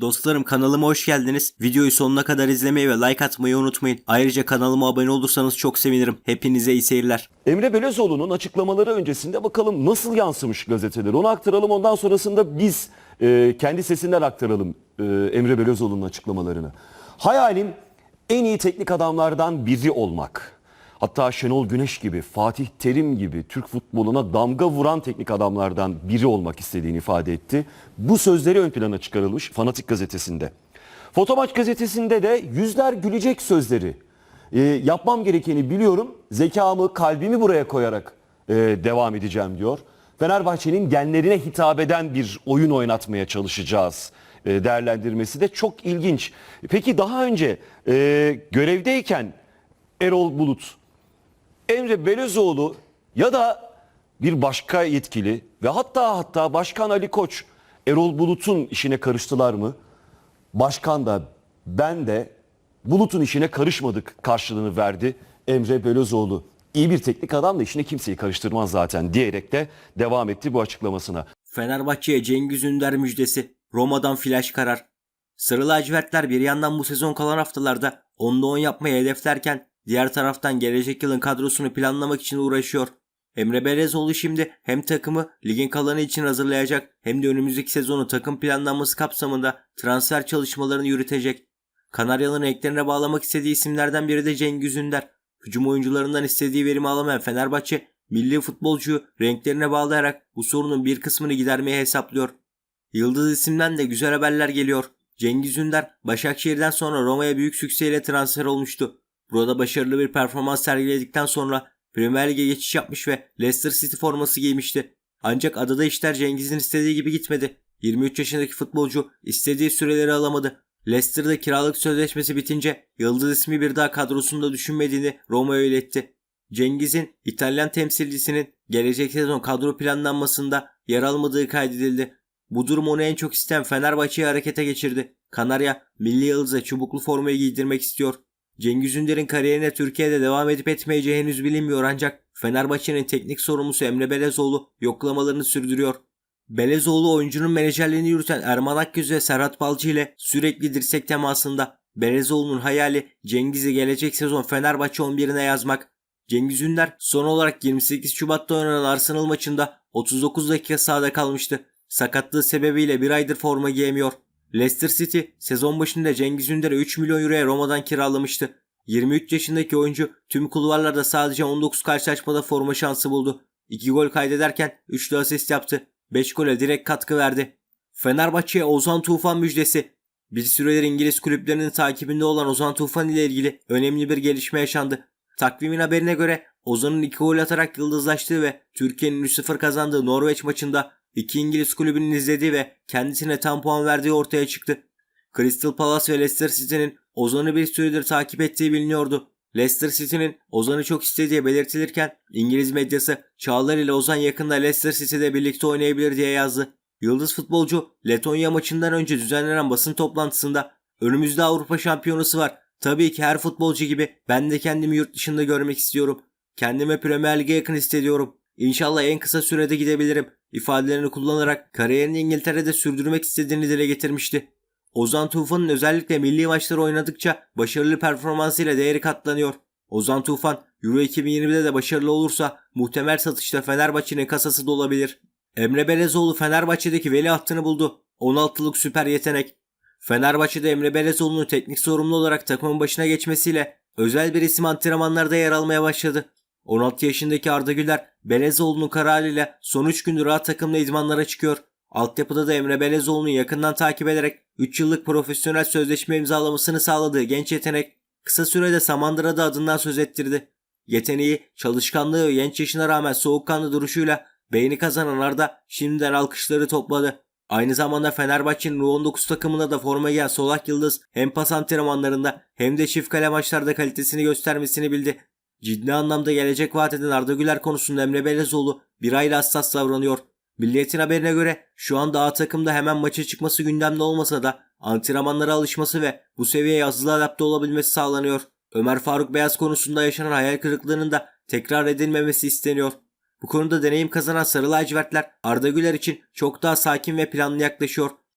Dostlarım kanalıma hoş geldiniz. Videoyu sonuna kadar izlemeyi ve like atmayı unutmayın. Ayrıca kanalıma abone olursanız çok sevinirim. Hepinize iyi seyirler. Emre Belözoğlu'nun açıklamaları öncesinde bakalım nasıl yansımış gazeteler. Onu aktaralım ondan sonrasında biz e, kendi sesinden aktaralım e, Emre Belözoğlu'nun açıklamalarını. Hayalim en iyi teknik adamlardan biri olmak. Hatta Şenol Güneş gibi, Fatih Terim gibi Türk futboluna damga vuran teknik adamlardan biri olmak istediğini ifade etti. Bu sözleri ön plana çıkarılmış Fanatik gazetesinde. Fotomaç gazetesinde de yüzler gülecek sözleri. E, yapmam gerekeni biliyorum. Zekamı, kalbimi buraya koyarak e, devam edeceğim diyor. Fenerbahçe'nin genlerine hitap eden bir oyun oynatmaya çalışacağız e, değerlendirmesi de çok ilginç. Peki daha önce e, görevdeyken Erol Bulut, Emre Belözoğlu ya da bir başka yetkili ve hatta hatta Başkan Ali Koç Erol Bulut'un işine karıştılar mı? Başkan da ben de Bulut'un işine karışmadık karşılığını verdi Emre Belözoğlu. İyi bir teknik adam da işine kimseyi karıştırmaz zaten diyerek de devam etti bu açıklamasına. Fenerbahçe'ye Cengiz Ünder müjdesi. Roma'dan flash karar. Sarı lacivertler bir yandan bu sezon kalan haftalarda 10'da 10 yapmayı hedeflerken diğer taraftan gelecek yılın kadrosunu planlamak için uğraşıyor. Emre Belezoğlu şimdi hem takımı ligin kalanı için hazırlayacak hem de önümüzdeki sezonu takım planlanması kapsamında transfer çalışmalarını yürütecek. Kanaryalı'nın eklerine bağlamak istediği isimlerden biri de Cengiz Ünder. Hücum oyuncularından istediği verimi alamayan Fenerbahçe, milli futbolcuyu renklerine bağlayarak bu sorunun bir kısmını gidermeye hesaplıyor. Yıldız isimden de güzel haberler geliyor. Cengiz Ünder, Başakşehir'den sonra Roma'ya büyük sükseyle transfer olmuştu. Burada başarılı bir performans sergiledikten sonra Premier Lig'e geçiş yapmış ve Leicester City forması giymişti. Ancak adada işler Cengiz'in istediği gibi gitmedi. 23 yaşındaki futbolcu istediği süreleri alamadı. Leicester'da kiralık sözleşmesi bitince Yıldız ismi bir daha kadrosunda düşünmediğini Roma'ya iletti. Cengiz'in İtalyan temsilcisinin gelecek sezon kadro planlanmasında yer almadığı kaydedildi. Bu durum onu en çok isteyen Fenerbahçe'yi harekete geçirdi. Kanarya, milli yıldıza çubuklu formayı giydirmek istiyor. Cengiz Ünder'in kariyerine Türkiye'de devam edip etmeyeceği henüz bilinmiyor ancak Fenerbahçe'nin teknik sorumlusu Emre Belezoğlu yoklamalarını sürdürüyor. Belezoğlu oyuncunun menajerliğini yürüten Erman Akgüz ve Serhat Balcı ile sürekli dirsek temasında. Belezoğlu'nun hayali Cengiz'i gelecek sezon Fenerbahçe 11'ine yazmak. Cengiz Ünder son olarak 28 Şubat'ta oynanan Arsenal maçında 39 dakika sahada kalmıştı. Sakatlığı sebebiyle bir aydır forma giyemiyor. Leicester City sezon başında Cengiz Ünder'e 3 milyon euroya Roma'dan kiralamıştı. 23 yaşındaki oyuncu tüm kulvarlarda sadece 19 karşılaşmada forma şansı buldu. 2 gol kaydederken 3 de asist yaptı. 5 gole direkt katkı verdi. Fenerbahçe'ye Ozan Tufan müjdesi. Bir süredir İngiliz kulüplerinin takibinde olan Ozan Tufan ile ilgili önemli bir gelişme yaşandı. Takvimin haberine göre Ozan'ın 2 gol atarak yıldızlaştığı ve Türkiye'nin 3-0 kazandığı Norveç maçında iki İngiliz kulübünün izlediği ve kendisine tam puan verdiği ortaya çıktı. Crystal Palace ve Leicester City'nin Ozan'ı bir süredir takip ettiği biliniyordu. Leicester City'nin Ozan'ı çok istediği belirtilirken İngiliz medyası Çağlar ile Ozan yakında Leicester City'de birlikte oynayabilir diye yazdı. Yıldız futbolcu Letonya maçından önce düzenlenen basın toplantısında önümüzde Avrupa şampiyonası var. Tabii ki her futbolcu gibi ben de kendimi yurt dışında görmek istiyorum. Kendime Premier Lig'e yakın hissediyorum. İnşallah en kısa sürede gidebilirim ifadelerini kullanarak kariyerini İngiltere'de sürdürmek istediğini dile getirmişti. Ozan Tufan'ın özellikle milli maçları oynadıkça başarılı performansıyla değeri katlanıyor. Ozan Tufan Euro 2020'de de başarılı olursa muhtemel satışta Fenerbahçe'nin kasası dolabilir. Emre Belezoğlu Fenerbahçe'deki veliahtını buldu. 16'lık süper yetenek. Fenerbahçe'de Emre Belezoğlu'nun teknik sorumlu olarak takımın başına geçmesiyle özel bir isim antrenmanlarda yer almaya başladı. 16 yaşındaki Arda Güler, Belezoğlu'nun kararıyla son 3 gündür rahat takımla idmanlara çıkıyor. Altyapıda da Emre Belezoğlu'nu yakından takip ederek 3 yıllık profesyonel sözleşme imzalamasını sağladığı genç yetenek kısa sürede Samandıra'da adından söz ettirdi. Yeteneği, çalışkanlığı ve genç yaşına rağmen soğukkanlı duruşuyla beğeni kazanan Arda şimdiden alkışları topladı. Aynı zamanda Fenerbahçe'nin U19 takımında da forma giyen Solak Yıldız hem pas antrenmanlarında hem de çift kale maçlarda kalitesini göstermesini bildi. Ciddi anlamda gelecek vaat eden Arda Güler konusunda Emre Belezoğlu bir ayla hassas davranıyor. Milliyetin haberine göre şu anda A takımda hemen maça çıkması gündemde olmasa da antrenmanlara alışması ve bu seviyeye hızlı adapte olabilmesi sağlanıyor. Ömer Faruk Beyaz konusunda yaşanan hayal kırıklığının da tekrar edilmemesi isteniyor. Bu konuda deneyim kazanan Sarı Lacivertler Arda Güler için çok daha sakin ve planlı yaklaşıyor.